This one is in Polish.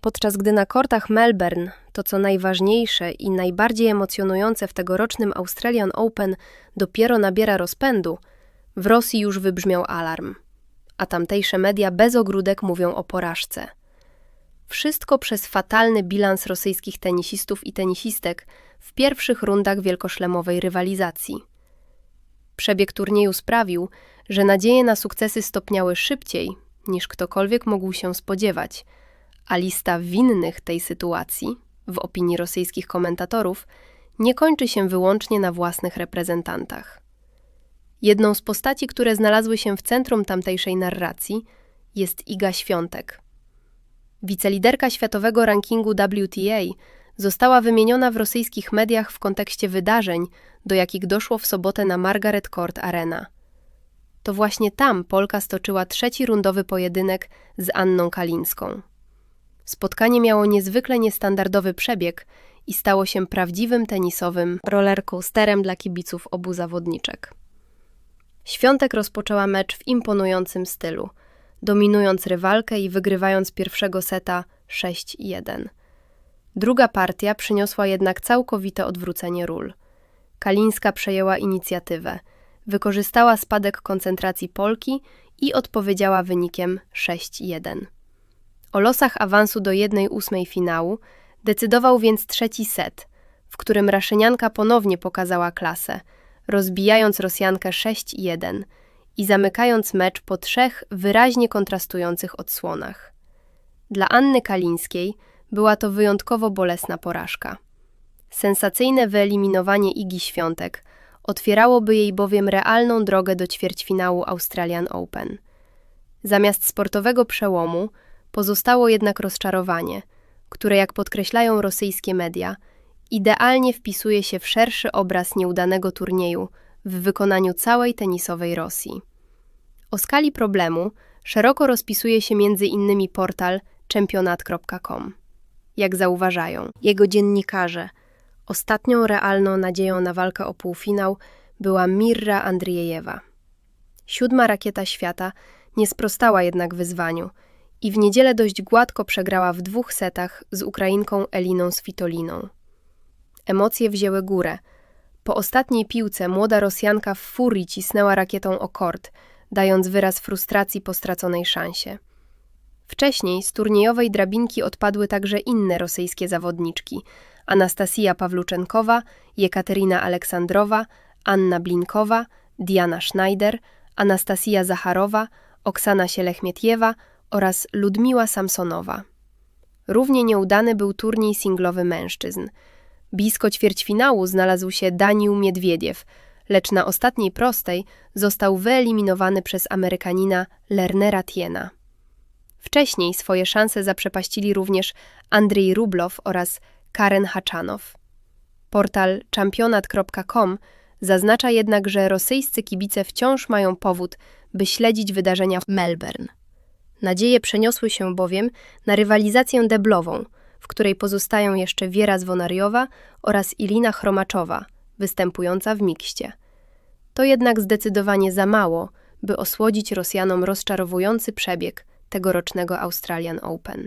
Podczas gdy na kortach Melbourne to co najważniejsze i najbardziej emocjonujące w tegorocznym Australian Open dopiero nabiera rozpędu, w Rosji już wybrzmiał alarm, a tamtejsze media bez ogródek mówią o porażce. Wszystko przez fatalny bilans rosyjskich tenisistów i tenisistek w pierwszych rundach wielkoszlemowej rywalizacji. Przebieg turnieju sprawił, że nadzieje na sukcesy stopniały szybciej niż ktokolwiek mógł się spodziewać, a lista winnych tej sytuacji, w opinii rosyjskich komentatorów, nie kończy się wyłącznie na własnych reprezentantach. Jedną z postaci, które znalazły się w centrum tamtejszej narracji, jest Iga Świątek. Wiceliderka światowego rankingu WTA została wymieniona w rosyjskich mediach w kontekście wydarzeń, do jakich doszło w sobotę na Margaret Court Arena. To właśnie tam Polka stoczyła trzeci rundowy pojedynek z Anną Kalińską. Spotkanie miało niezwykle niestandardowy przebieg i stało się prawdziwym tenisowym rollercoasterem dla kibiców obu zawodniczek. Świątek rozpoczęła mecz w imponującym stylu, dominując rywalkę i wygrywając pierwszego seta 6-1. Druga partia przyniosła jednak całkowite odwrócenie ról. Kalińska przejęła inicjatywę, wykorzystała spadek koncentracji Polki i odpowiedziała wynikiem 6-1. O losach awansu do 1-8 finału decydował więc trzeci set, w którym Raszynianka ponownie pokazała klasę, rozbijając Rosjankę 6-1 i zamykając mecz po trzech wyraźnie kontrastujących odsłonach. Dla Anny Kalińskiej była to wyjątkowo bolesna porażka. Sensacyjne wyeliminowanie Igi Świątek otwierałoby jej bowiem realną drogę do ćwierćfinału Australian Open. Zamiast sportowego przełomu pozostało jednak rozczarowanie, które, jak podkreślają rosyjskie media, idealnie wpisuje się w szerszy obraz nieudanego turnieju w wykonaniu całej tenisowej Rosji. O skali problemu szeroko rozpisuje się między innymi portal championat.com. Jak zauważają jego dziennikarze, ostatnią realną nadzieją na walkę o półfinał była Mirra Andriejewa. Siódma rakieta świata nie sprostała jednak wyzwaniu i w niedzielę dość gładko przegrała w dwóch setach z Ukrainką Eliną Svitoliną. Emocje wzięły górę. Po ostatniej piłce młoda Rosjanka w furii cisnęła rakietą o kort, dając wyraz frustracji po straconej szansie. Wcześniej z turniejowej drabinki odpadły także inne rosyjskie zawodniczki: Anastasja Pawluczenkowa, Jekaterina Aleksandrowa, Anna Blinkowa, Diana Schneider, Anastasja Zacharowa, Oksana Sielechmietjewa oraz Ludmiła Samsonowa. Równie nieudany był turniej singlowy mężczyzn. Blisko ćwierćfinału znalazł się Danił Miedwiediew, lecz na ostatniej prostej został wyeliminowany przez Amerykanina Lernera Tiena. Wcześniej swoje szanse zaprzepaścili również Andrzej Rublow oraz Karen Haczanow. Portal championat.com zaznacza jednak, że rosyjscy kibice wciąż mają powód, by śledzić wydarzenia w Melbourne. Nadzieje przeniosły się bowiem na rywalizację deblową, w której pozostają jeszcze Wiera Zwonariowa oraz Ilina Chromaczowa, występująca w mikście. To jednak zdecydowanie za mało, by osłodzić Rosjanom rozczarowujący przebieg tegorocznego Australian Open.